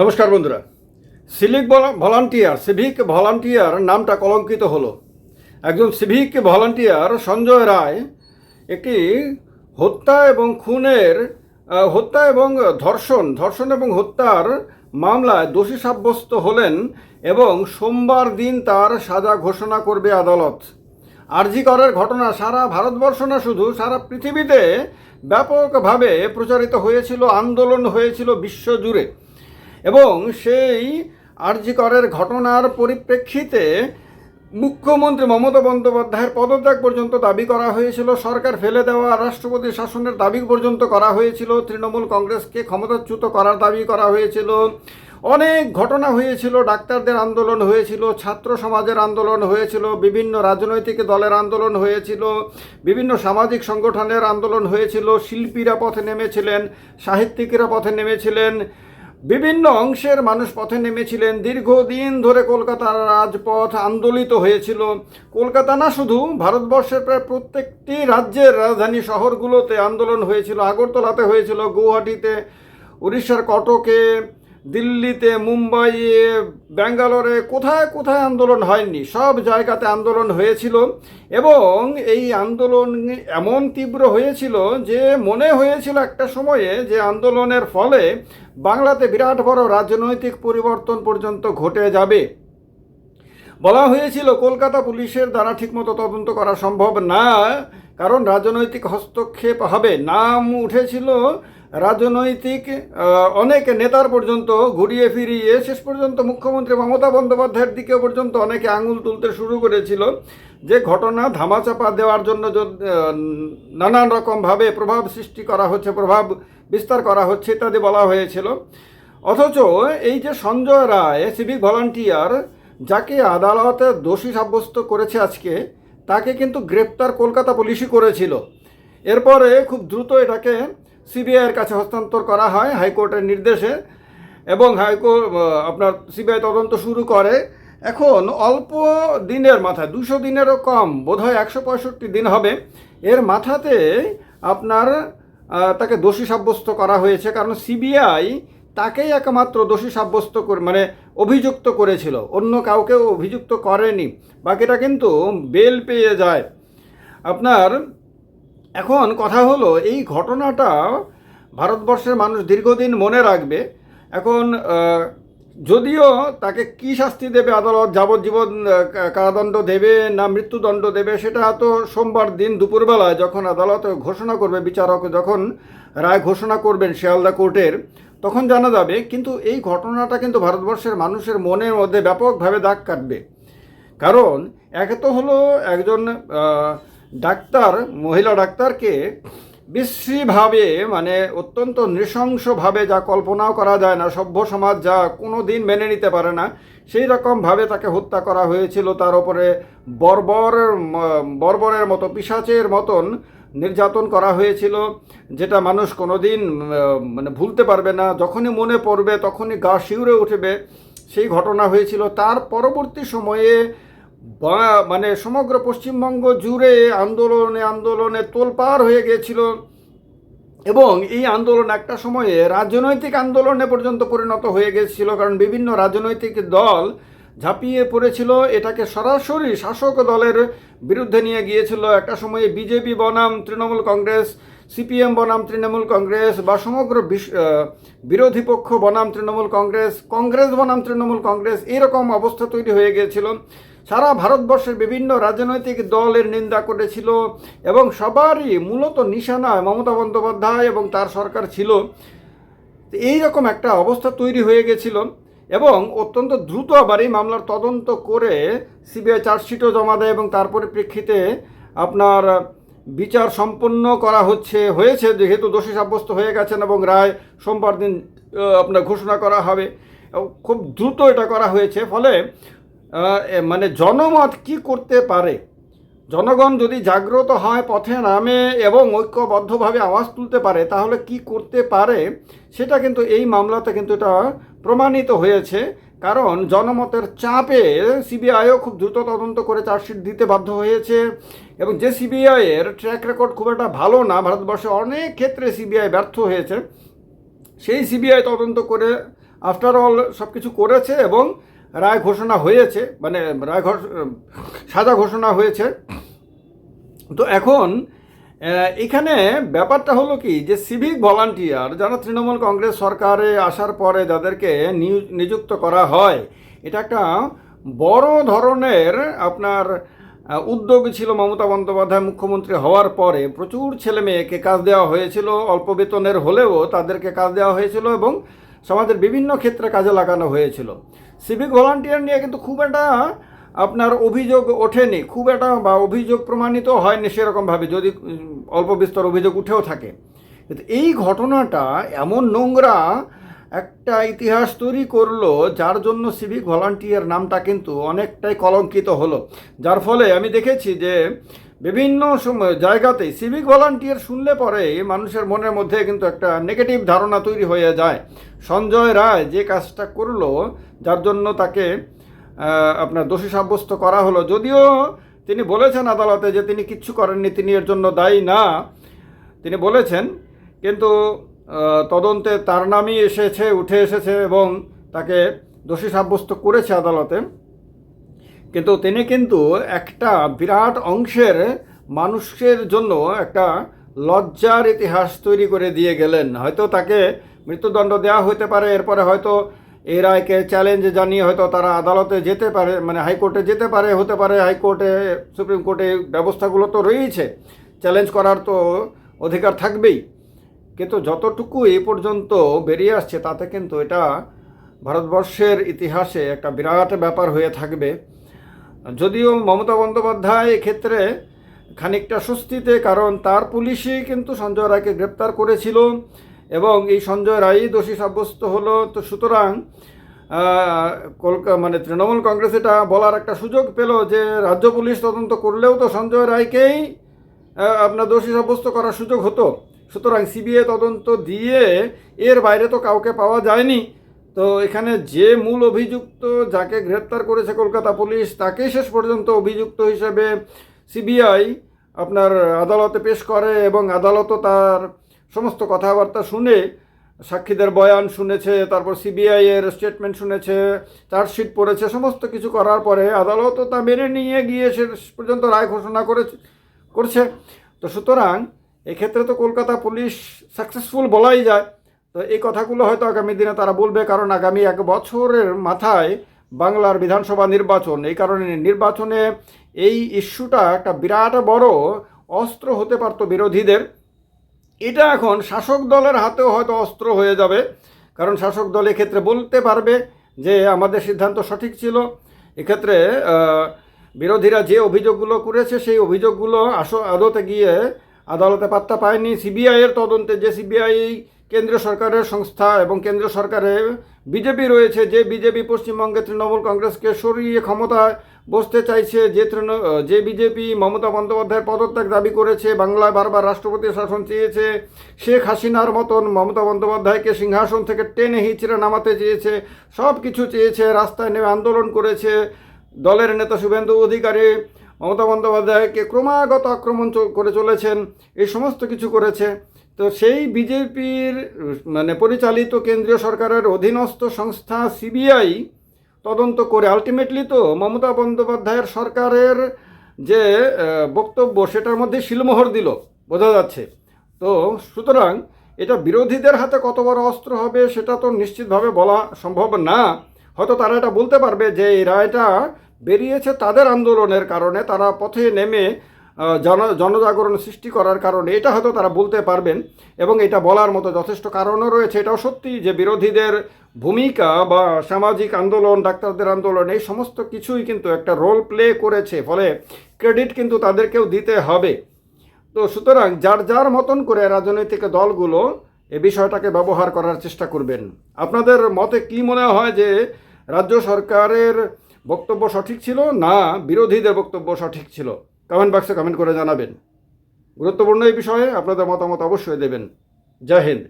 নমস্কার বন্ধুরা। Civic volunteer civic volunteer নামটা কলঙ্কিত হলো। একজন সিভিক ভলান্টিয়ার সঞ্জয় রায় একটি হত্যা এবং খুনের হত্যা এবং ধর্ষণ ধর্ষণ এবং হত্যার মামলায় দোষী সাব্যস্ত হলেন এবং সোমবার দিন তার সাজা ঘোষণা করবে আদালত। আরজি করের ঘটনা সারা ভারতবর্ষ না শুধু, সারা পৃথিবীতে ব্যাপকভাবে প্রচারিত হয়েছিল, আন্দোলন হয়েছিল বিশ্বজুড়ে। এবং সেই আরজি করের ঘটনার পরিপ্রেক্ষিতে মুখ্যমন্ত্রী মমতা বন্দ্যোপাধ্যায়ের পদত্যাগ পর্যন্ত দাবি করা হয়েছিল। সরকার ফেলে দেওয়া রাষ্ট্রপতি শাসনের দাবি পর্যন্ত করা হয়েছিল। তৃণমূল কংগ্রেসকে ক্ষমতাচ্যুত করার দাবি করা হয়েছিল। অনেক ঘটনা হয়েছিল। ডাক্তারদের আন্দোলন হয়েছিল, ছাত্র সমাজের আন্দোলন হয়েছিল, বিভিন্ন রাজনৈতিক দলের আন্দোলন হয়েছিল, বিভিন্ন সামাজিক সংগঠনের আন্দোলন হয়েছিল। শিল্পীরা পথে নেমেছিলেন, সাহিত্যিকরা পথে নেমেছিলেন বিভিন্ন অংশের মানুষ পথে নেমেছিলেন। দীর্ঘদিন ধরে কলকাতার রাজপথ আন্দোলিত হয়েছিল। কলকাতা না শুধু, ভারতবর্ষের প্রায় প্রত্যেকটি রাজ্যের রাজধানী শহরগুলোতে আন্দোলন হয়েছিল, আগরতলাতে হয়েছিল, গুয়াহাটিতে, উড়িষ্যার কটকে দিল্লিতে, মুম্বাইয়ে, ব্যাঙ্গালোরে কোথায় কোথায় আন্দোলন হয়নি, সব জায়গাতে আন্দোলন হয়েছিল এবং এই আন্দোলন এমন তীব্র হয়েছিল যে মনে হয়েছিল একটা সময়ে যে আন্দোলনের ফলে বাংলাতে বিরাট বড় রাজনৈতিক পরিবর্তন পর্যন্ত ঘটে যাবে। বলা হয়েছিল, কলকাতা পুলিশের দ্বারা ঠিকমতো তদন্ত করা সম্ভব না, কারণ রাজনৈতিক হস্তক্ষেপ হবে। নাম উঠেছিল রাজনৈতিক অনেক নেতার পর্যন্ত ঘুরিয়ে ফিরিয়ে, শেষ পর্যন্ত মুখ্যমন্ত্রী মমতা বন্দ্যোপাধ্যায়ের দিকে পর্যন্ত অনেকে আঙুল তুলতে শুরু করেছিল যে ঘটনা ধামাচাপা দেওয়ার জন্য নানান রকমভাবে প্রভাব সৃষ্টি করা হচ্ছে, প্রভাব বিস্তার করা হচ্ছে ইত্যাদি বলা হয়েছিল। অথচ এই যে সঞ্জয় রায়, সিভিক ভলান্টিয়ার, যাকে আদালতে দোষী সাব্যস্ত করেছে আজকে, তাকে কিন্তু গ্রেপ্তার কলকাতা পুলিশই করেছিল। এরপরে খুব দ্রুত এটাকে সিবিআইয়ের কাছে হস্তান্তর করা হয় হাইকোর্টের নির্দেশে এবং হাইকোর্ট আপনার সিবিআই তদন্ত শুরু করে। এখন অল্প দিনের মাথায়, দুশো দিনেরও কম, বোধহয় একশো পঁয়ষট্টি দিন হবে। এর মাথাতে আপনার তাকে দোষী সাব্যস্ত করা হয়েছে কারণ সিবিআই তাকেই একমাত্র দোষী সাব্যস্ত করে মানে অভিযুক্ত করেছিল। অন্য কাউকেও অভিযুক্ত করেনি। বাকিটা কিন্তু বেল পেয়ে যায়। আপনার এখন কথা হলো, এই ঘটনাটা ভারতবর্ষের মানুষ দীর্ঘদিন মনে রাখবে। এখন যদিও তাকে কি শাস্তি দেবে, আদালত যাবজ্জীবন কারাদণ্ড দেবে না মৃত্যুদণ্ড দেবে, সেটা তো সোমবার দিন দুপুরবেলায় যখন আদালত ঘোষণা করবে, বিচারক যখন রায় ঘোষণা করবেন শিয়ালদা কোর্টের, তখন জানা যাবে, কিন্তু এই ঘটনাটা কিন্তু ভারতবর্ষের মানুষের মনের মধ্যে ব্যাপকভাবে দাগ কাটবে। কারণ, একে তো হলো একজন ডাক্তার মহিলা ডাক্তারকে বিশ্রীভাবে মানে অত্যন্ত নৃশংসভাবে যা কল্পনাও করা যায় না সভ্য সমাজ যা কোনো দিন মেনে নিতে পারে না সেই রকমভাবে তাকে হত্যা করা হয়েছিল। তার উপরে বর্বর বর্বরের মতো পিসাচের মতন নির্যাতন করা হয়েছিল যেটা মানুষ কোনোদিন আহ, মানে ভুলতে পারবে না। যখনই মনে পড়বে তখনই গা শিউরে উঠবে সেই ঘটনা হয়েছিল। তার পরবর্তী সময়ে মানে সমগ্র পশ্চিমবঙ্গ জুড়ে আন্দোলনে আন্দোলনে তোলপাড় হয়ে গিয়েছিল। এবং এই আন্দোলন একটা সময়ে রাজনৈতিক আন্দোলনে পর্যন্ত পরিণত হয়ে গেছিল কারণ বিভিন্ন রাজনৈতিক দল ঝাঁপিয়ে পড়েছিল। এটাকে সরাসরি শাসক দলের বিরুদ্ধে নিয়ে গিয়েছিল। একটা সময়ে বিজেপি বনাম তৃণমূল কংগ্রেস, সিপিএম বনাম তৃণমূল কংগ্রেস বা সমগ্র বিরোধী পক্ষ বনাম তৃণমূল কংগ্রেস কংগ্রেস বনাম তৃণমূল কংগ্রেস, এরকম অবস্থা তৈরি হয়ে গিয়েছিল। সারা ভারতবর্ষের বিভিন্ন রাজনৈতিক দলের নিন্দা করেছিল এবং সবারই মূলত নিশানায় মমতা বন্দ্যোপাধ্যায় এবং তার সরকার ছিল। এই রকম একটা অবস্থা তৈরি হয়ে গেছিল এবং অত্যন্ত দ্রুত আবার এই মামলার তদন্ত করে সিবিআই চার্জশিটও জমা দেয় এবং তার পরিপ্রেক্ষিতে আপনার বিচার সম্পন্ন করা হচ্ছে, হয়েছে, যেহেতু দোষী সাব্যস্ত হয়ে গেছেন এবং রায় সোমবার দিন আপনার ঘোষণা করা হবে। খুব দ্রুত এটা করা হয়েছে, ফলে মানে জনমত কি করতে পারে? জনগণ যদি জাগ্রত হয় পথে নামে এবং ঐক্যবদ্ধভাবে আওয়াজ তুলতে পারে, তাহলে কি করতে পারে? সেটা কিন্তু এই মামলাতে কিন্তু এটা প্রমাণিত হয়েছে। কারণ জনমতের চাপে সিবিআইও খুব দ্রুত তদন্ত করে চার্জশিট দিতে বাধ্য হয়েছে এবং যে সিবিআইয়ের ট্র্যাক রেকর্ড খুব একটা ভালো না, ভারতবর্ষে অনেক ক্ষেত্রে সিবিআই ব্যর্থ হয়েছে। সেই সিবিআই তদন্ত করে আফটার অল সব কিছু করেছে এবং রায় ঘোষণা হয়েছে মানে রায় সাজা ঘোষণা হয়েছে। তো এখন এখানে ব্যাপারটা হলো কি, যে সিভিক ভলান্টিয়ার যারা তৃণমূল কংগ্রেস সরকারে আসার পরে যাদেরকে নিযুক্ত করা হয়, এটা একটা বড় ধরনের আপনার উদ্যোগ ছিল মমতা বন্দ্যোপাধ্যায় মুখ্যমন্ত্রী হওয়ার পরে। প্রচুর ছেলে মেয়েকে কাজ দেওয়া হয়েছিল, অল্প বেতনের হলেও তাদেরকে কাজ দেওয়া হয়েছিল এবং সমাজের বিভিন্ন ক্ষেত্রে কাজে লাগানো হয়েছিল। সিভিক ভলান্টিয়ার নিয়ে কিন্তু খুব একটা আপনার অভিযোগ ওঠেনি। খুব একটা বা অভিযোগ প্রমাণিত হয়নি সেরকমভাবে, যদি অল্প বিস্তর অভিযোগ উঠেও থাকে। কিন্তু এই ঘটনাটা এমন নোংরা একটা ইতিহাস তৈরি করল, যার জন্য সিভিক ভলান্টিয়ার নামটা কিন্তু অনেকটাই কলঙ্কিত হলো। যার ফলে আমি দেখেছি যে বিভিন্ন সময় জায়গাতেই সিভিক ভলান্টিয়ার শুনলে পরে মানুষের মনের মধ্যে কিন্তু একটা নেগেটিভ ধারণা তৈরি হয়ে যায়। সঞ্জয় রায় যে কাজটা করল, যার জন্য তাকে আপনার দোষী সাব্যস্ত করা হলো। যদিও তিনি বলেছেন আদালতে যে তিনি কিচ্ছু করেননি, তিনি এর জন্য দায়ী না। তিনি বলেছেন, কিন্তু তদন্তে তার নামই এসেছে, উঠে এসেছে এবং তাকে দোষী সাব্যস্ত করেছে আদালতে। কিন্তু তিনি কিন্তু একটা বিরাট অংশের মানুষের জন্য একটা লজ্জার ইতিহাস তৈরি করে দিয়ে গেলেন। হয়তো তাকে মৃত্যুদণ্ড দেওয়া হতে পারে, এরপরে হয়তো এই রায়কে চ্যালেঞ্জ জানিয়ে হয়তো তারা আদালতে যেতে পারে মানে হাইকোর্টে যেতে পারে, হতে পারে হাইকোর্টে, সুপ্রিম কোর্টে ব্যবস্থাগুলো তো রয়েছে। চ্যালেঞ্জ করার তো অধিকার থাকবেই। কিন্তু যতটুকু এই পর্যন্ত বেরিয়ে আসছে, তাতে কিন্তু এটা ভারতবর্ষের ইতিহাসে একটা বিরাট ব্যাপার হয়ে থাকবে। যদিও মমতা বন্দ্যোপাধ্যায় এক্ষেত্রে খানিকটা স্বস্তিতে, কারণ তার পুলিশই কিন্তু সঞ্জয় রায়কে গ্রেপ্তার করেছিল এবং এই সঞ্জয় রায়ই দোষী সাব্যস্ত হলো। তো সুতরাং কলকা মানে তৃণমূল কংগ্রেস এটা বলার একটা সুযোগ পেল যে রাজ্য পুলিশ তদন্ত করলেও তো সঞ্জয় রায়কেই আপনার দোষী সাব্যস্ত করার সুযোগ হতো। সুতরাং সিবিআই তদন্ত দিয়ে এর বাইরে তো কাউকে পাওয়া যায়নি। তো এখানে যে মূল অভিযুক্ত যাকে গ্রেপ্তার করেছে কলকাতা পুলিশ তাকেই শেষ পর্যন্ত অভিযুক্ত হিসেবে সিবিআই আপনার আদালতে পেশ করে এবং আদালতও তার সমস্ত কথাবার্তা শুনে সাক্ষীদের বয়ান শুনেছে, তারপর সিবিআই এর স্টেটমেন্ট শুনেছে চার্জশিট পড়েছে, সমস্ত কিছু করার পরে আদালতও তা মেনে নিয়ে গিয়ে শেষ পর্যন্ত রায় ঘোষণা করেছে করছে। তো সুতরাং এক্ষেত্রে তো কলকাতা পুলিশ সাকসেসফুল বলাই যায়। তো এই কথাগুলো হয়তো আগামী দিনে তারা বলবে, কারণ আগামী এক বছরের মাথায় বাংলার বিধানসভা নির্বাচন। এই কারণে নির্বাচনে এই ইস্যুটা একটা বিরাট বড় অস্ত্র হতে পারতো বিরোধীদের। এটা এখন শাসক দলের হাতেও হয়তো অস্ত্র হয়ে যাবে, কারণ শাসক দল এক্ষেত্রে বলতে পারবে যে আমাদের সিদ্ধান্ত সঠিক ছিল। এক্ষেত্রে বিরোধীরা যে অভিযোগগুলো করেছে, সেই অভিযোগগুলো আস আদতে গিয়ে আদালতে পাত্তা পায়নি। সিবিআইয়ের তদন্তে যে সিবিআই কেন্দ্রীয় সরকারের সংস্থা এবং কেন্দ্র সরকারে বিজেপি রয়েছে, যে বিজেপি পশ্চিমবঙ্গে তৃণমূল কংগ্রেসকে সরিয়ে ক্ষমতায় বসতে চাইছে, যে তৃণ, যে বিজেপি মমতা বন্দ্যোপাধ্যায়ের পদত্যাগ দাবি করেছে, বাংলায় বারবার রাষ্ট্রপতি শাসন চেয়েছে, শেখ হাসিনার মতন মমতা বন্দ্যোপাধ্যায়কে সিংহাসন থেকে টেনে হিচড়ে নামাতে চেয়েছে সব কিছু চেয়েছে, রাস্তায় নেমে আন্দোলন করেছে দলের নেতা শুভেন্দু অধিকারী। মমতা বন্দ্যোপাধ্যায়কে ক্রমাগত আক্রমণ করে চলেছেন, এই সমস্ত কিছু করেছে। তো সেই বিজেপির মানে পরিচালিত কেন্দ্রীয় সরকারের অধীনস্থ সংস্থা সিবিআই তদন্ত করে আলটিমেটলি তো মমতা বন্দ্যোপাধ্যায়ের সরকারের যে বক্তব্য সেটার মধ্যে শিলমোহর দিল, বোঝা যাচ্ছে। তো সুতরাং এটা বিরোধীদের হাতে কত বড় অস্ত্র হবে সেটা তো নিশ্চিতভাবে বলা সম্ভব না। হয়তো তারা এটা বলতে পারবে যে এই রায়টা বেরিয়েছে তাদের আন্দোলনের কারণে, তারা পথে নেমে জন, জনজাগরণ সৃষ্টি করার কারণে এটা হয়তো তারা বলতে পারবেন এবং এটা বলার মতো যথেষ্ট কারণও রয়েছে। এটাও সত্যি যে বিরোধীদের ভূমিকা বা সামাজিক আন্দোলন, ডাক্তারদের আন্দোলন, এই সমস্ত কিছুই কিন্তু একটা রোল প্লে করেছে। ফলে ক্রেডিট কিন্তু তাদেরকেও দিতে হবে। তো সুতরাং যার যার মতন করে রাজনৈতিক দলগুলো এ বিষয়টাকে ব্যবহার করার চেষ্টা করবেন। আপনাদের মতে কি মনে হয় যে রাজ্য সরকারের বক্তব্য সঠিক ছিল না বিরোধীদের বক্তব্য সঠিক ছিল? কমেন্ট বক্সে কমেন্ট করে জানাবেন। গুরুত্বপূর্ণ এই বিষয়ে আপনাদের মতামত অবশ্যই দেবেন। জয় হিন্দ।